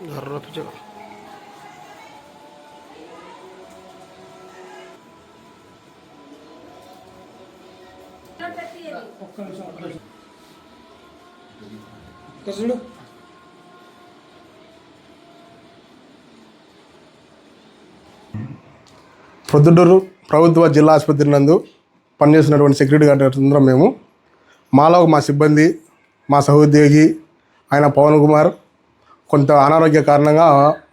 రప్పించు చూడు ప్రొద్దుటూరు ప్రభుత్వ జిల్లా ఆసుపత్రి నందు పనిచేస్తున్నటువంటి సెక్యూరిటీ గార్డ్ అందరం మేము. మాలో మా సిబ్బంది మా సహోద్యోగి ఆయన పవన్ కుమార్ కొంత అనారోగ్య కారణంగా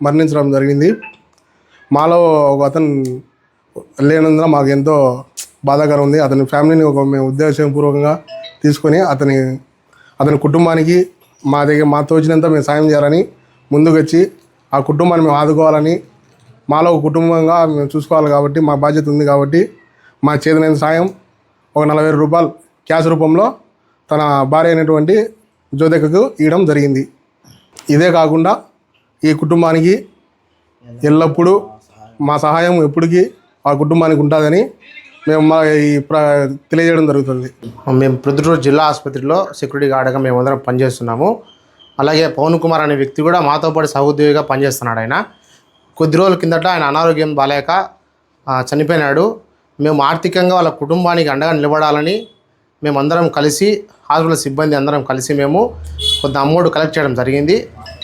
మరణించడం జరిగింది. మాలో ఒక అతను లేనందున మాకు ఎంతో బాధాకరం ఉంది. అతని ఫ్యామిలీని ఒక మేము ఉద్దేశపూర్వకంగా తీసుకొని అతని అతని కుటుంబానికి మా దగ్గర మా తోచినంత మేము సాయం చేయాలని ముందుకు వచ్చి ఆ కుటుంబాన్ని మేము ఆదుకోవాలని మాలో ఒక కుటుంబంగా మేము చూసుకోవాలి కాబట్టి మా బాధ్యత ఉంది కాబట్టి మా చేతనైన సాయం ఒక నలభై వేల రూపాయలు క్యాష్ రూపంలో తన భార్య అయినటువంటి జ్యోతికకు ఇవ్వడం జరిగింది. ఇదే కాకుండా ఈ కుటుంబానికి ఎల్లప్పుడూ మా సహాయం ఎప్పటికీ ఆ కుటుంబానికి ఉంటుందని మేము మా ఈ తెలియజేయడం జరుగుతుంది. మేము ప్రొద్దుటూరు జిల్లా ఆసుపత్రిలో సెక్యూరిటీ గార్డ్గా మేమందరం పనిచేస్తున్నాము. అలాగే పవన్ కుమార్ అనే వ్యక్తి కూడా మాతో పాటు సహోద్యోగిగా పనిచేస్తున్నాడు ఆయన. కొద్ది రోజుల కిందట ఆయన అనారోగ్యం బాలేక చనిపోయినాడు. మేము ఆర్థికంగా వాళ్ళ కుటుంబానికి అండగా నిలబడాలని మేమందరం కలిసి హాస్పిటల్ సిబ్బంది అందరం కలిసి మేము కొంత అమౌంట్ కలెక్ట్ చేయడం జరిగింది.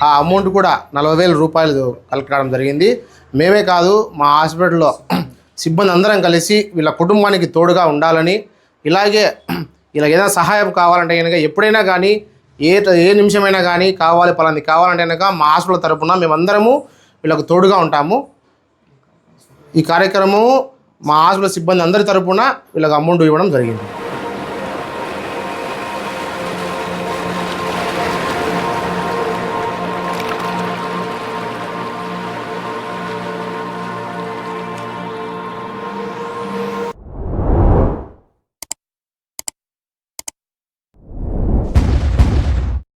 ఆ అమౌంట్ కూడా నలభై వేల రూపాయలు కలెక్ట్ కావడం జరిగింది. మేమే కాదు మా హాస్పిటల్లో సిబ్బంది అందరం కలిసి వీళ్ళ కుటుంబానికి తోడుగా ఉండాలని ఇలాగే ఇలా ఏదైనా సహాయం కావాలంటే కనుక ఎప్పుడైనా కానీ ఏ ఏ నిమిషమైనా కానీ కావాలి పలాంది కావాలంటే కనుక మా హాస్పిటల్ తరపున మేమందరము వీళ్ళకు తోడుగా ఉంటాము. ఈ కార్యక్రమం మా హాస్పిటల్ సిబ్బంది అందరి తరపున వీళ్ళకి అమౌంట్ ఇవ్వడం జరిగింది.